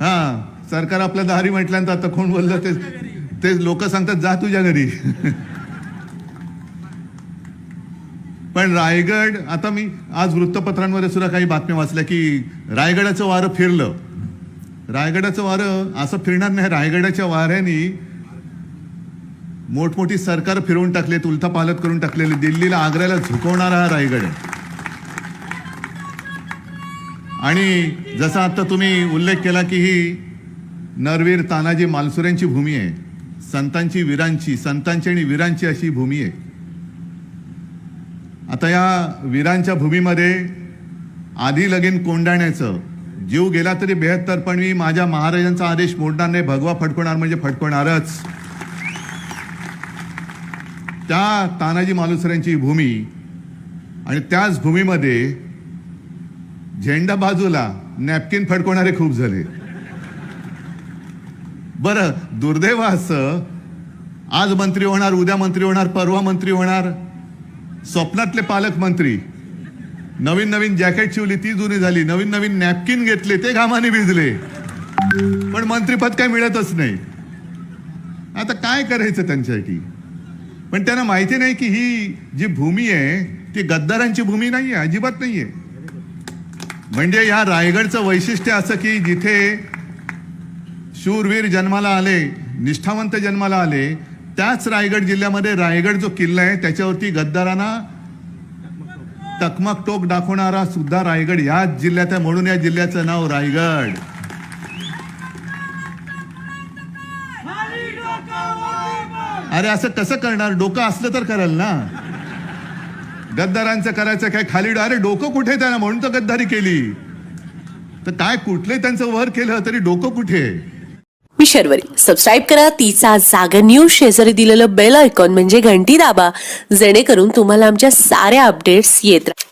हा सरकार आपल्या दारी म्हटल्यानंतर आता कोण बोललं ते ते लोक सांगतात जा तुझ्या घरी. पण रायगड आता मी आज वृत्तपत्रांमध्ये सुद्धा काही बातम्या वाचल्या की रायगडाचं वारं फिरलं. रायगडाचं वारं असं फिरणार नाही. रायगडाच्या वाऱ्याने मोठमोठी सरकार फिरवून टाकलेत उलथापालत करून टाकलेले दिल्लीला आग्र्याला झुकवणारा हा रायगड आहे. आणि जसा आता तुम्ही उल्लेख केला की ही नरवीर तानाजी मालसुऱ्यांची भूमी आहे संतांची वीरांची संतांची आणि वीरांची अशी भूमी आहे. आता या वीरांच्या भूमीमध्ये आधी लगीन कोंडाण्याचं जीव गेला तरी बेहत्तर पण मी माझ्या महाराजांचा आदेश मोडणार नाही भगवा फडकवणार म्हणजे फडकवणारच. त्या तानाजी मालुसऱ्यांची भूमी आणि त्याच भूमीमध्ये झेंडा बाजूला नॅपकिन फडकवणारे खूप झाले. बरं दुर्दैव असं आज मंत्री होणार उद्या मंत्री होणार परवा मंत्री होणार स्वप्नातले पालकमंत्री नवीन नवीन जॅकेट शिवली ती जुनी झाली नवीन नवीन नॅपकिन घेतले ते घामाने भिजले. पण मंत्रीपद काय मिळतच नाही. आता काय करायचं त्यांच्यासाठी? पण त्यांना माहिती नाही की ही जी भूमी आहे ती गद्दारांची भूमी नाही आहे अजिबात नाही आहे म्हणजे या रायगडचं वैशिष्ट्य असं की जिथे शूरवीर जन्माला आले निष्ठावंत जन्माला आले त्याच रायगड जिल्ह्यामध्ये रायगड जो किल्ला आहे त्याच्यावरती गद्दारांना तकमक टोक दाखवणारा सुद्धा रायगड याच जिल्ह्यात आहे. म्हणून या जिल्ह्याचं नाव रायगड. अरे असं कसं करणार? डोकं असलं तर कराल ना? गद्दारांचं करायचं काय खाली अरे डोकं कुठे त्यांना? म्हणून तर गद्दारी केली. तर काय कुठले त्यांचं वर केलं तरी डोकं कुठे? मी शर्वरी. सबस्क्राईब करा. तिचा जागर न्यूज शेजारी दिलेलं बेल आयकॉन म्हणजे घंटी दाबा. जेणेकरून तुम्हाला आमच्या साऱ्या अपडेट्स येत राहतील